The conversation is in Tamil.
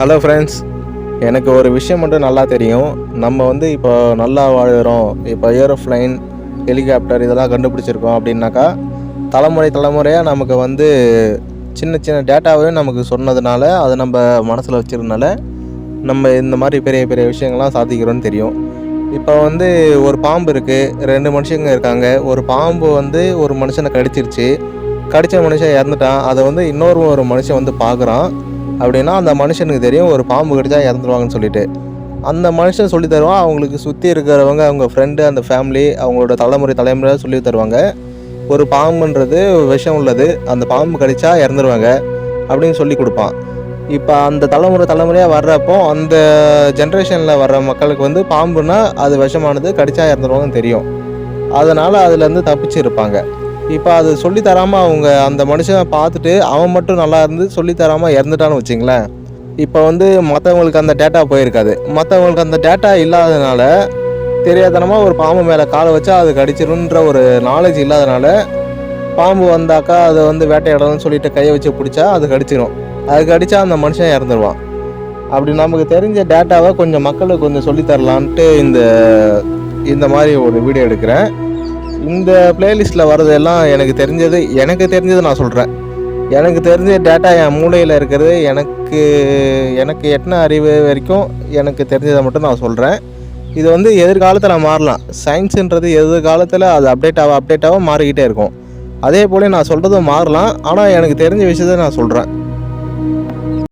ஹலோ ஃப்ரெண்ட்ஸ் எனக்கு ஒரு விஷயம் மட்டும் நல்லா தெரியும். நம்ம வந்து இப்போ நல்லா வாழ்கிறோம். இப்போ ஏரோஃப்ளைன் ஹெலிகாப்டர் இதெல்லாம் கண்டுபிடிச்சிருக்கோம் அப்படின்னாக்கா தலைமுறை தலைமுறையாக நமக்கு வந்து சின்ன சின்ன டேட்டாவே நமக்கு சொன்னதுனால அதை நம்ம மனசில் வச்சிருந்தனால நம்ம இந்த மாதிரி பெரிய பெரிய விஷயங்கள்லாம் சாதிக்கிறோம்னு தெரியும். இப்போ வந்து ஒரு பாம்பு இருக்குது ரெண்டு மனுஷங்க இருக்காங்க. ஒரு பாம்பு வந்து ஒரு மனுஷனை கடிச்சிருச்சு. கடித்த மனுஷன் இறந்துட்டான். அதை வந்து இன்னொரு ஒரு மனுஷன் வந்து பார்க்குறான் அப்படின்னா அந்த மனுஷனுக்கு தெரியும் ஒரு பாம்பு கடிச்சா இறந்துருவாங்கன்னு சொல்லிட்டு. அந்த மனுஷன் சொல்லி தருவான் அவங்களுக்கு சுற்றி இருக்கிறவங்க அவங்க ஃப்ரெண்டு அந்த ஃபேமிலி அவங்களோட தலைமுறை தலைமுறையாக சொல்லி தருவாங்க. ஒரு பாம்புன்றது விஷம் உள்ளது அந்த பாம்பு கடிச்சா இறந்துருவாங்க அப்படின்னு சொல்லி கொடுப்பான். இப்போ அந்த தலைமுறை தலைமுறையாக வர்றப்போ அந்த ஜென்ரேஷனில் வர்ற மக்களுக்கு வந்து பாம்புனா அது விஷமானது கடிச்சா இறந்துருவாங்கன்னு தெரியும். அதனால் அதுலேருந்து தப்பிச்சு இருப்பாங்க இப்போ அது சொல்லி தராமல் அவங்க அந்த மனுஷனை பார்த்துட்டு அவன் மட்டும் நல்லா இருந்து சொல்லி தராமல் இறந்துட்டான்னு வச்சிங்களேன். இப்போ வந்து மற்றவங்களுக்கு அந்த டேட்டா போயிருக்காது. மற்றவங்களுக்கு அந்த டேட்டா இல்லாதனால தெரியாதனமாக ஒரு பாம்பு மேலே காலை வச்சா அது கடிச்சிருன்ற ஒரு நாலேஜ் இல்லாதனால பாம்பு வந்தாக்கா அதை வந்து வேட்டையாடணும்னு சொல்லிட்டு கையை வச்சு பிடிச்சா அது கடிச்சிடும் அது கடிச்சா அந்த மனுஷன் இறந்துருவான். அப்படி நமக்கு தெரிஞ்ச டேட்டாவை கொஞ்சம் மக்களுக்கு கொஞ்சம் சொல்லித் தரலான்ட்டு இந்த இந்த மாதிரி ஒரு வீடியோ எடுக்கிறேன். இந்த பிளேலிஸ்ட்டில் வர்றதெல்லாம் எனக்கு தெரிஞ்சது எனக்கு தெரிஞ்சது நான் சொல்கிறேன் எனக்கு தெரிஞ்ச டேட்டா என் மூளையில் இருக்கிறது எனக்கு எனக்கு எட்டின அறிவு வரைக்கும் எனக்கு தெரிஞ்சதை மட்டும் நான் சொல்கிறேன் இது வந்து எதிர்காலத்தில் மாறலாம். சயின்ஸுன்றது எதிர்காலத்தில் அது அப்டேட் ஆக அப்டேட் ஆக மாறிக்கிட்டே இருக்கும். அதே போல் நான் சொல்கிறதும் மாறலாம். ஆனால் எனக்கு தெரிஞ்ச விஷயத்தை நான் சொல்கிறேன்